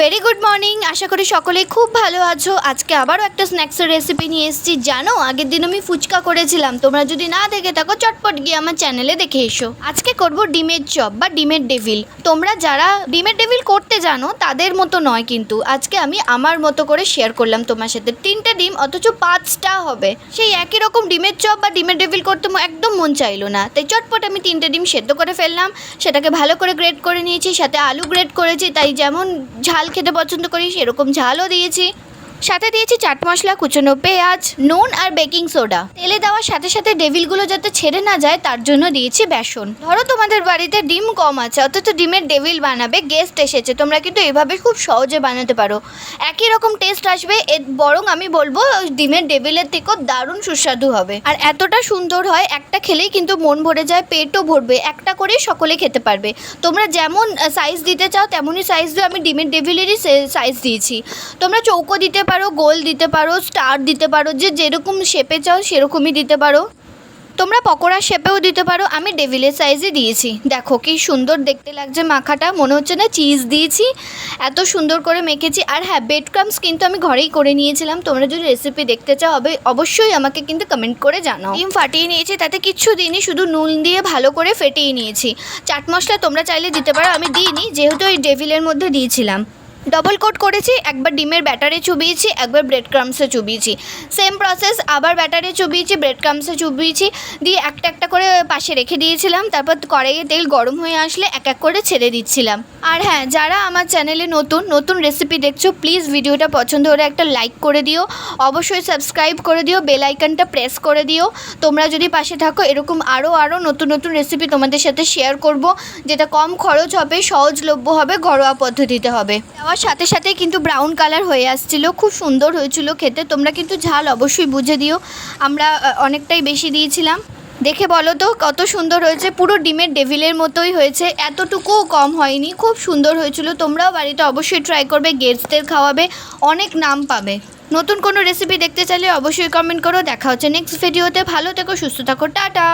Very good morning আশা করি সকলেই খুব ভালো আছো। আজকে আবারও একটা স্ন্যাক্সের রেসিপি নিয়ে এসেছি। জানো, আগের দিন আমি ফুচকা করেছিলাম। তোমরা যদি না দেখে থাকো, চটপট গিয়ে আমার চ্যানেলে দেখে এসো। আজকে করব ডিমের চপ বা ডিমের ডেভিল তোমরা যারা ডিমের ডেভিল করতে জানো, তাদের মতো নয় কিন্তু। আজকে আমি আমার মতো করে শেয়ার করলাম তোমার সাথে। তিনটে ডিম, অথচ পাঁচটা হবে। সেই একই রকম ডিমের চপ বা ডিমের ডেভিল করতে একদম মন চাইলো না। তাই চটপট আমি তিনটে ডিম সেদ্ধ করে ফেললাম। সেটাকে ভালো করে গ্রেট করে নিয়েছি, সাথে আলু গ্রেট করেছি। তাই যেমন ঝাল খেতে পছন্দ করি সেরকম ঝালও দিয়েছি। সাথে দিয়েছি চাট মশলা, কুচনো পেঁয়াজ, নুন আর বেকিং সোডা। তেলে দেওয়ার সাথে সাথে ডেভিলগুলো যাতে ছেড়ে না যায়, তার জন্য দিয়েছি বেসন। ধরো তোমাদের বাড়িতে ডিম কম আছে, অথচ ডিমের ডেভিল বানাবে গেস্ট এসেছে, তোমরা কিন্তু এভাবে খুব সহজে বানাতে পারো। একই রকম টেস্ট আসবে, এর বরং আমি বলব, ডিমের ডেভিলের থেকেও দারুণ সুস্বাদু হবে। আর এতটা সুন্দর হয়, একটা খেলেই কিন্তু মন ভরে যায়, পেটও ভরবে, একটা করেই সকলে খেতে পারবে। তোমরা যেমন সাইজ দিতে চাও, তেমনই সাইজ দিয়ে আমি ডিমের ডেভিলেরই সাইজ দিয়েছি। তোমরা চৌকো দিতে পারো গোল দিতে পারো স্টার দিতে পারো, যে যেরকম শেপে চাও সেরকমই দিতে পারো। তোমরা পকোড়া শেপেও দিতে পারো, আমি ডেভিলের সাইজে দিয়েছি। দেখো কি সুন্দর দেখতে লাগছে মাখাটা, মনে হচ্ছে না চিজ দিয়েছি। এত সুন্দর করে মেখেছি। আর হ্যাঁ বেড ক্রামস কিন্তু আমি ঘরেই করে নিয়েছিলাম। তোমরা যদি রেসিপি দেখতে চাও, হবে অবশ্যই আমাকে কিন্তু কমেন্ট করে জানাও। ডিম ফাটিয়ে নিয়েছি, তাতে কিচ্ছু দিইনি, শুধু নুন দিয়ে ভালো করে ফেটিয়ে নিয়েছি। চাট মশলা তোমরা চাইলে দিতে পারো, আমি দিইনি, যেহেতু ওই ডেভিলের মধ্যে দিয়েছিলাম। ডবল কোট করেছি, একবার ডিমের ব্যাটারে চুবিয়েছি, একবার ব্রেড ক্রামসে চুবিয়েছি। সেম প্রসেস আবার ব্যাটারে চুবিয়েছি ব্রেড ক্রামসে চুবিয়েছি। দিয়ে একটা একটা করে পাশে রেখে দিয়েছিলাম, তারপর কড়াইয়ে তেল গরম হয়ে আসলে এক এক করে ছেড়ে দিচ্ছিলাম। আর হ্যাঁ যারা আমার চ্যানেলে নতুন নতুন রেসিপি দেখছ প্লিজ ভিডিওটা পছন্দ হলে একটা লাইক করে দিও। অবশ্যই সাবস্ক্রাইব করে দিও বেল আইকনটা প্রেস করে দিও। তোমরা যদি পাশে থাকো, এরকম আরও আরও নতুন নতুন রেসিপি তোমাদের সাথে শেয়ার করব, যেটা কম খরচ হবে, সহজলভ্য হবে, ঘরোয়া পদ্ধতিতে হবে। দেওয়ার সাথে সাথে কিন্তু ব্রাউন কালার হয়ে আসছিল, খুব সুন্দর হয়েছিল খেতে। তোমরা কিন্তু ঝাল অবশ্যই বুঝে দিও, আমরা অনেকটাই বেশি দিয়েছিলাম। দেখে বলো তো, কত সুন্দর হয়েছে, পুরো ডিমের ডেভিলের মতোই হয়েছে, এতটুকুও কম হয়নি, খুব সুন্দর হয়েছিল। তোমরাও বাড়িতে অবশ্যই ট্রাই করবে গেস্টদের খাওয়াবে, অনেক নাম পাবে। নতুন কোনো রেসিপি দেখতে চাইলে অবশ্যই কমেন্ট করো, দেখা হচ্ছে নেক্সট ভিডিওতে ভালো থেকো, সুস্থ থাকো, টাটা!